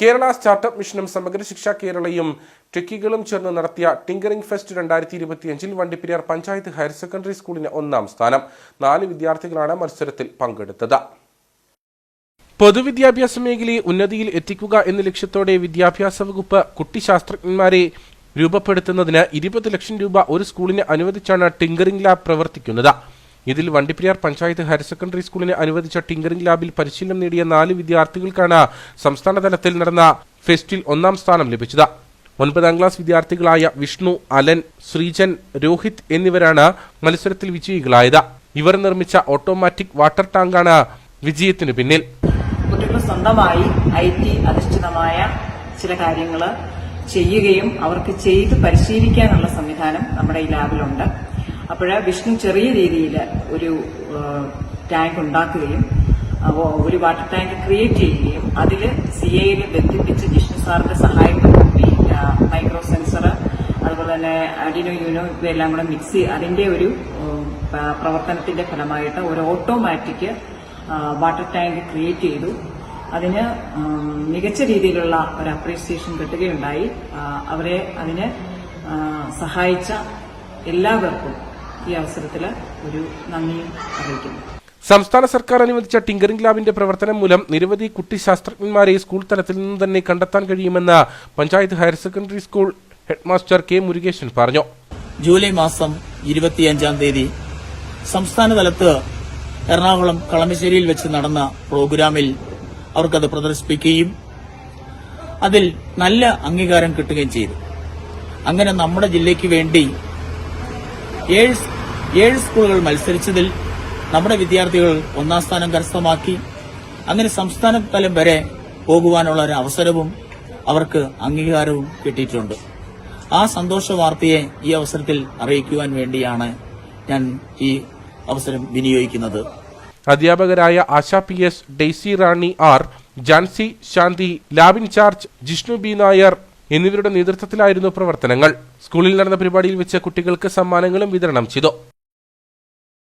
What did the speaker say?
Kerala startup മിഷനും സമഗ്ര ശിക്ഷ കേരളയും ടെക്കികളും ചേർന്ന് നടത്തിയ ടിങ്കറിംഗ് ഫെസ്റ്റ് രണ്ടായിരത്തി ഇരുപത്തിയഞ്ചിൽ വണ്ടിപ്പെരിയാർ പഞ്ചായത്ത് ഹയർ സെക്കൻഡറി സ്കൂളിന് ഒന്നാം സ്ഥാനം. നാല് വിദ്യാർത്ഥികളാണ് മത്സരത്തിൽ പങ്കെടുത്തത്. പൊതുവിദ്യാഭ്യാസ മേഖലയെ ഉന്നതിയിൽ എത്തിക്കുക എന്ന ലക്ഷ്യത്തോടെ വിദ്യാഭ്യാസ വകുപ്പ് കുട്ടിശാസ്ത്രജ്ഞന്മാരെ രൂപപ്പെടുത്തുന്നതിന് ഇരുപത് ലക്ഷം രൂപ ഒരു സ്കൂളിന് അനുവദിച്ചാണ് ടിങ്കറിംഗ് ലാബ് പ്രവർത്തിക്കുന്നത്. ഇതിൽ വണ്ടിപ്പെരിയാർ പഞ്ചായത്ത് ഹയർ സെക്കൻഡറി സ്കൂളിന് അനുവദിച്ച ടിങ്കറിംഗ് ലാബിൽ പരിശീലനം നേടിയ നാല് വിദ്യാർത്ഥികൾക്കാണ് സംസ്ഥാന തലത്തിൽ നടന്ന ഫെസ്റ്റിൽ ഒന്നാം സ്ഥാനം ലഭിച്ചത്. ഒൻപതാം ക്ലാസ് വിദ്യാർത്ഥികളായ വിഷ്ണു അലൻ ശ്രീജൻ രോഹിത് എന്നിവരാണ് മത്സരത്തിൽ വിജയികളായത്. ഇവർ നിർമ്മിച്ച ഓട്ടോമാറ്റിക് വാട്ടർ ടാങ്കാണ് വിജയത്തിന് പിന്നിൽ. കുട്ടികൾ സ്വന്തമായി ഐ ടി അധിഷ്ഠിതമായ ചില കാര്യങ്ങൾ ചെയ്യുകയും അവർക്ക് ചെയ്ത് പരിശീലിക്കാനുള്ള സംവിധാനം നമ്മുടെ ഈ ലാബിലുണ്ട്. അപ്പോൾ വിഷ്ണു ചെറിയ രീതിയിൽ ഒരു ടാങ്ക് ഉണ്ടാക്കുകയും ഒരു വാട്ടർ ടാങ്ക് ക്രിയേറ്റ് ചെയ്യുകയും അതിൽ സി എയിൽ ബന്ധിപ്പിച്ച് ജിഷ്ണു സാറിന്റെ സഹായത്തോടുകൂടി മൈക്രോ സെൻസർ അതുപോലെ തന്നെ അഡിനോ യൂനോ ഇവയെല്ലാം കൂടെ മിക്സ് ചെയ്ത് അതിന്റെ ഒരു പ്രവർത്തനത്തിന്റെ ഫലമായിട്ട് ഒരു ഓട്ടോമാറ്റിക് വാട്ടർ ടാങ്ക് ക്രിയേറ്റ് ചെയ്തു. അതിന് മികച്ച രീതിയിലുള്ള ഒരു അപ്രീസിയേഷൻ കിട്ടുകയുണ്ടായി. അവരെ അതിന് സഹായിച്ച എല്ലാവർക്കും ഈ അവസരത്തിൽ ഒരു നന്ദിയും അറിയിക്കുന്നു. സംസ്ഥാന സർക്കാർ അനുവദിച്ച ടിങ്കറിംഗ് ലാബിന്റെ പ്രവർത്തനം മൂലം നിരവധി കുട്ടി ശാസ്ത്രജ്ഞന്മാരെ സ്കൂൾ തലത്തിൽ നിന്ന് തന്നെ കണ്ടെത്താൻ കഴിയുമെന്ന് panchayat higher secondary school headmaster K Murukesan പറഞ്ഞു. ജൂലൈ മാസം ഇരുപത്തിയഞ്ചാം തീയതി സംസ്ഥാന തലത്ത് എറണാകുളം കളമശ്ശേരിയിൽ വെച്ച് നടന്ന പ്രോഗ്രാമിൽ അവർക്കത് പ്രദർശിപ്പിക്കുകയും അതിൽ നല്ല അംഗീകാരം കിട്ടുകയും ചെയ്തു. അങ്ങനെ നമ്മുടെ ജില്ലയ്ക്ക് വേണ്ടി ഏഴ് ഏഴ് സ്കൂളുകൾ മത്സരിച്ചതിൽ നമ്മുടെ വിദ്യാർത്ഥികൾ ഒന്നാം സ്ഥാനം കരസ്ഥമാക്കി. അങ്ങനെ സംസ്ഥാന തലം വരെ പോകുവാനുള്ള ഒരു അവസരവും അവർക്ക് അംഗീകാരവും കിട്ടിയിട്ടുണ്ട്. ആ സന്തോഷ വാർത്തയെ ഈ അവസരത്തിൽ അറിയിക്കുവാൻ വേണ്ടിയാണ് ഞാൻ ഈ അവസരം വിനിയോഗിക്കുന്നത്. അധ്യാപകരായ Asha P S Daisy Rani R Jancy Shanthi ലാബിൻ charge Jishnu B Nair എന്നിവരുടെ നേതൃത്വത്തിലായിരുന്നു പ്രവർത്തനങ്ങൾ. സ്കൂളിൽ നടന്ന പരിപാടിയിൽ വെച്ച് കുട്ടികൾക്ക് സമ്മാനങ്ങളും വിതരണം ചെയ്തു.